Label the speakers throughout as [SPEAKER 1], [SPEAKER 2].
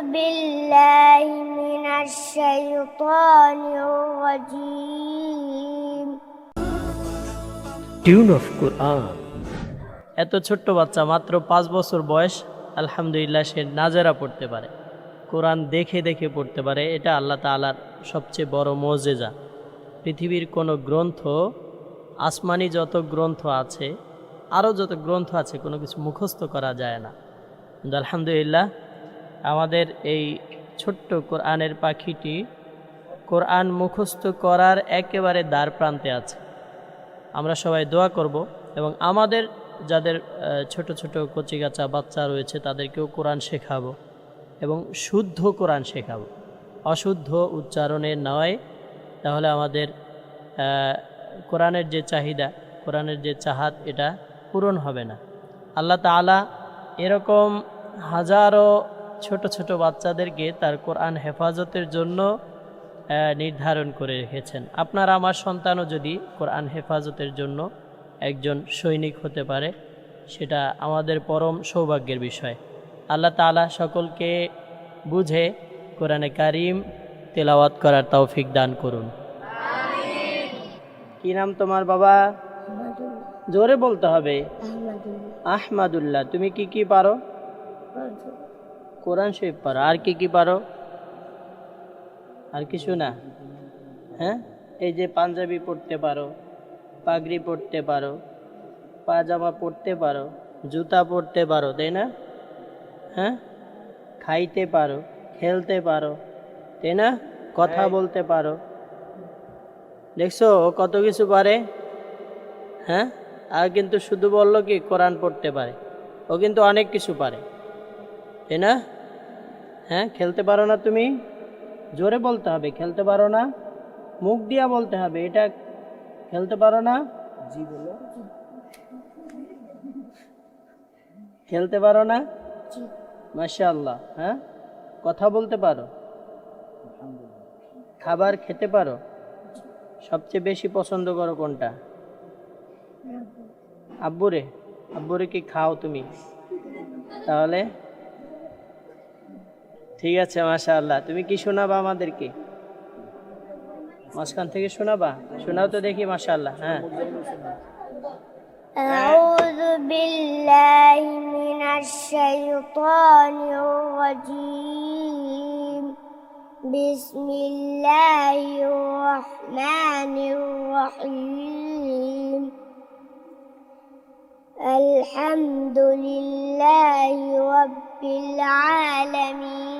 [SPEAKER 1] بالله من الشيطان الرجيم
[SPEAKER 2] tune of কোরআন এত ছোট্ট বাচ্চা মাত্র পাঁচ বছর বয়স আলহামদুলিল্লাহ সে নাজারা পড়তে পারে কোরআন দেখে দেখে পড়তে পারে এটা আল্লাহ তালার সবচেয়ে বড় মজেজা পৃথিবীর কোনো গ্রন্থ আসমানি যত গ্রন্থ আছে আরও যত গ্রন্থ আছে কোনো কিছু মুখস্থ করা যায় না কিন্তু আলহামদুলিল্লাহ আমাদের এই ছোট্ট কোরআনের পাখিটি কোরআন মুখস্থ করার একেবারে দ্বার প্রান্তে আছে। আমরা সবাই দোয়া করব এবং আমাদের যাদের ছোট ছোট কচিকাচা বাচ্চা রয়েছে তাদেরকেও কোরআন শেখাবো এবং শুদ্ধ কোরআন শেখাবো। অশুদ্ধ উচ্চারণে নয়, তাহলে আমাদের কোরআনের যে চাহিদা, কোরআনের যে চাহাত, এটা পূরণ হবে না। আল্লাহ তাআলা এরকম হাজারো ছোট ছোট বাচ্চাদেরকে তার কোরআন হেফাজতের জন্য নির্ধারণ করে রেখেছেন। আপনার আমার সন্তানও যদি কোরআন হেফাজতের জন্য একজন সৈনিক হতে পারে সেটা আমাদের পরম সৌভাগ্যের বিষয়। আল্লাহ তাআলা সকলকে বুঝে কোরআনে কারিম তেলাওয়াত করার তৌফিক দান করুন। কি নাম তোমার বাবা? জোরে বলতে হবে। আহমাদুল্লাহ। তুমি কি কি পারো? কোরআন শরীফ পারো আর কি কি পারো আর কিছু না? হ্যাঁ? এই যে পাঞ্জাবি পরতে পারো পাগড়ি পরতে পারো পাজামা পরতে পারো জুতা পরতে পারো তাই না? হ্যাঁ? খাইতে পারো খেলতে পারো তাই না? কথা বলতে পারো। দেখছ ও কত কিছু পারে? হ্যাঁ? আর কিন্তু শুধু বলল কি কোরআন পড়তে পারে। ও কিন্তু অনেক কিছু পারে। তাই না? হ্যাঁ খেলতে পারো না তুমি। জোরে বলতে হবে খেলতে পারো না। মুখ দিয়া বলতে হবে এটা খেলতে পারো না। জি বলো। খেলতে পারো না? মাশাআল্লাহ হ্যাঁ? কথা বলতে পারো। খাবার খেতে পারো? সবচেয়ে বেশি পছন্দ করো কোনটা? আব্বুরে। আব্বুরে কি খাও তুমি? তাহলে? ঠিক আছে মাশাআল্লাহ তুমি কি শোনাবা আমাদেরকে মাঝখান থেকে শোনাবা শোনাও তো দেখি মাশাআল্লাহ হ্যাঁ
[SPEAKER 1] أعوذ بالله من الشيطان الرجيم بسم الله الرحمن الرحيم الحمد لله رب العالمين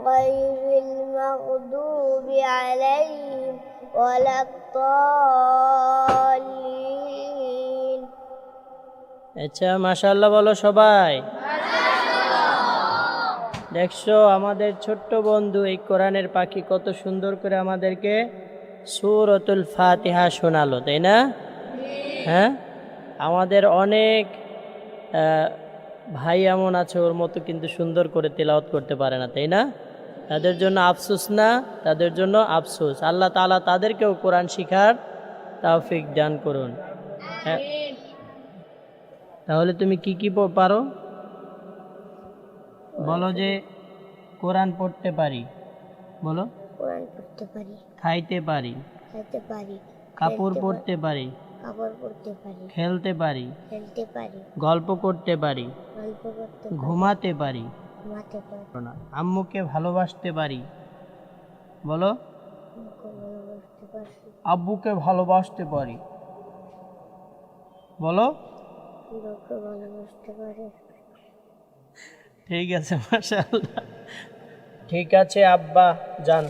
[SPEAKER 1] غير المغضوب عليهم ولا الضالين
[SPEAKER 2] আচ্ছা মাশাআল্লাহ বলো সবাই দেখছো আমাদের ছোট্ট বন্ধু এই কোরআনের পাখি কত সুন্দর করে আমাদেরকে সুরতুল ফাতিহা শোনালো তাই না হ্যাঁ আমাদের অনেক আহ, ভাই এমন আছে ওর মতো কিন্তু সুন্দর করে তেলাওয়াত করতে পারে না তাই না তাদের জন্য আফসোস না তাদের জন্য আফসোস। আল্লাহ তাআলা তাদেরকেও কোরআন শিখার তৌফিক দান করুন। হ্যাঁ। তাহলে তুমি কি কি পারো? বলো যে কোরআন পড়তে পারি। বলো।
[SPEAKER 1] কোরআন পড়তে পারি।
[SPEAKER 2] খাইতে পারি। কাপড় পরতে পারি।
[SPEAKER 1] কাপড় পরতে পারি।
[SPEAKER 2] খেলতে পারি।
[SPEAKER 1] খেলতে পারি।
[SPEAKER 2] গল্প করতে পারি।
[SPEAKER 1] গল্প করতে পারি।
[SPEAKER 2] ঘুমাতে পারি।
[SPEAKER 1] ঘুমাতে
[SPEAKER 2] না। আম্মুকে ভালোবাসতে পারি। বলো। আব্বুকে ভালোবাসতে পারি। বলো। ঠিক আছে মাশাআল্লাহ। ঠিক আছে আব্বা যান।